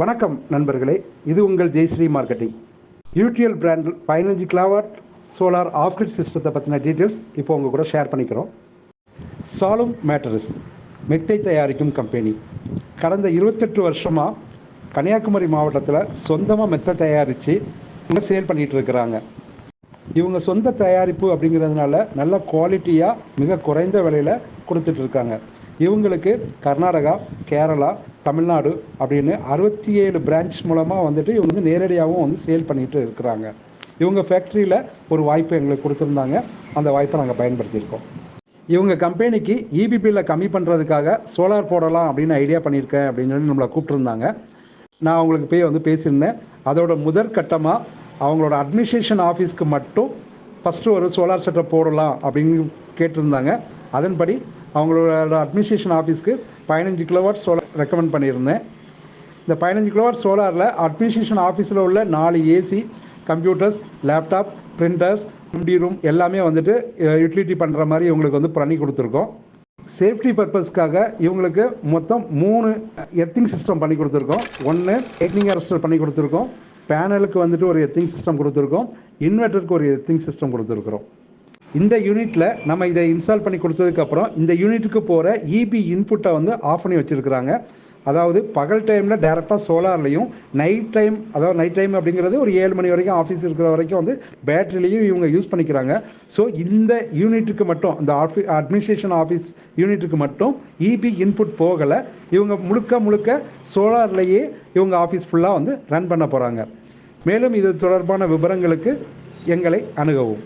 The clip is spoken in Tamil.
வணக்கம் நண்பர்களே இது உங்கள் ஜெய்ஸ்ரீ மார்க்கெட்டிங். யூடிஎல் பிராண்ட் பதினஞ்சு கிலாவாட் சோலார் ஆஃப்கிரிட் சிஸ்டத்தை பற்றின டீட்டெயில்ஸ் இப்போ உங்கள் கூட ஷேர் பண்ணிக்கிறோம். சாலும் மேட்டரிஸ் மெத்தை தயாரிக்கும் கம்பெனி கடந்த இருபத்தெட்டு வருஷமாக கன்னியாகுமரி மாவட்டத்தில் சொந்தமாக மெத்தை தயாரித்து சேல் பண்ணிகிட்டு இருக்கிறாங்க. இவங்க சொந்த தயாரிப்பு அப்படிங்கிறதுனால நல்ல குவாலிட்டியாக மிக குறைந்த விலையில் கொடுத்துட்ருக்காங்க இவங்களுக்கு கர்நாடகா கேரளா தமிழ்நாடு அப்படின்னு அறுபத்தி ஏழு பிரான்ச் மூலமாக வந்துட்டு இவங்க வந்து நேரடியாகவும் வந்து சேல் பண்ணிட்டு இருக்கிறாங்க. இவங்க ஃபேக்ட்ரியில் ஒரு வாய்ப்பு எங்களுக்கு கொடுத்துருந்தாங்க. அந்த வாய்ப்பை நாங்கள் பயன்படுத்தியிருக்கோம். இவங்க கம்பெனிக்கு இபிபியில் கம்மி பண்ணுறதுக்காக சோலார் போடலாம் அப்படின்னு ஐடியா பண்ணியிருக்கேன் அப்படின்னு சொல்லி நம்மளை கூப்பிட்டுருந்தாங்க. நான் அவங்களுக்கு போய் வந்து பேசியிருந்தேன். அதோட முதற் கட்டமாக அவங்களோட அட்மினிஸ்ட்ரேஷன் ஆஃபீஸ்க்கு மட்டும் ஃபஸ்ட்டு ஒரு சோலார் செட்டப் போடலாம் அப்படின்னு கேட்டிருந்தாங்க. அதன்படி அவங்களோட அட்மினிஸ்ட்ரேஷன் ஆஃபீஸ்க்கு பதினஞ்சு கிலோவாட் சோலார் ரெக்கமெண்ட் பண்ணியிருந்தேன். இந்த பதினஞ்சு கிலோவாட் சோலாரில் அட்மினிஸ்ட்ரேஷன் ஆஃபீஸில் உள்ள நாலு AC computers laptop printers MD room எல்லாமே வந்துட்டு யூட்டிலிட்டி பண்ணுற மாதிரி இவங்களுக்கு வந்து பண்ணி கொடுத்துருக்கோம். சேஃப்டி பர்பஸ்க்காக இவங்களுக்கு மொத்தம் மூணு எர்த்திங் சிஸ்டம் பண்ணி கொடுத்துருக்கோம். ஒன்று லைட்னிங் அரெஸ்டர் பண்ணி கொடுத்துருக்கோம். பேனலுக்கு வந்துட்டு ஒரு எர்த்திங் சிஸ்டம் கொடுத்துருக்கோம். இன்வெர்ட்டருக்கு ஒரு எர்த்திங் சிஸ்டம் கொடுத்துருக்குறோம். இந்த யூனிட்டில் நம்ம இதை இன்ஸ்டால் பண்ணி கொடுத்ததுக்கப்புறம் இந்த யூனிட்டுக்கு போகிற இபி இன்புட்டை வந்து ஆஃப் பண்ணி வச்சுருக்குறாங்க. அதாவது பகல் டைமில் டேரெக்டாக சோலார்லேயும் நைட் டைம் அதாவது நைட் டைம் அப்படிங்கிறது ஒரு ஏழு மணி வரைக்கும் ஆஃபீஸ் இருக்கிற வரைக்கும் வந்து பேட்டரிலையும் இவங்க யூஸ் பண்ணிக்கிறாங்க. ஸோ இந்த யூனிட்டுக்கு மட்டும் இந்த ஆஃபி அட்மினிஸ்ட்ரேஷன் ஆஃபீஸ் யூனிட்டுக்கு மட்டும் இபி இன்புட் போகலை. இவங்க முழுக்க முழுக்க சோலார்லேயே இவங்க ஆஃபீஸ் ஃபுல்லாக வந்து ரன் பண்ண போகிறாங்க மேலும் இது தொடர்பான விவரங்களுக்கு எங்களை அணுகவும்.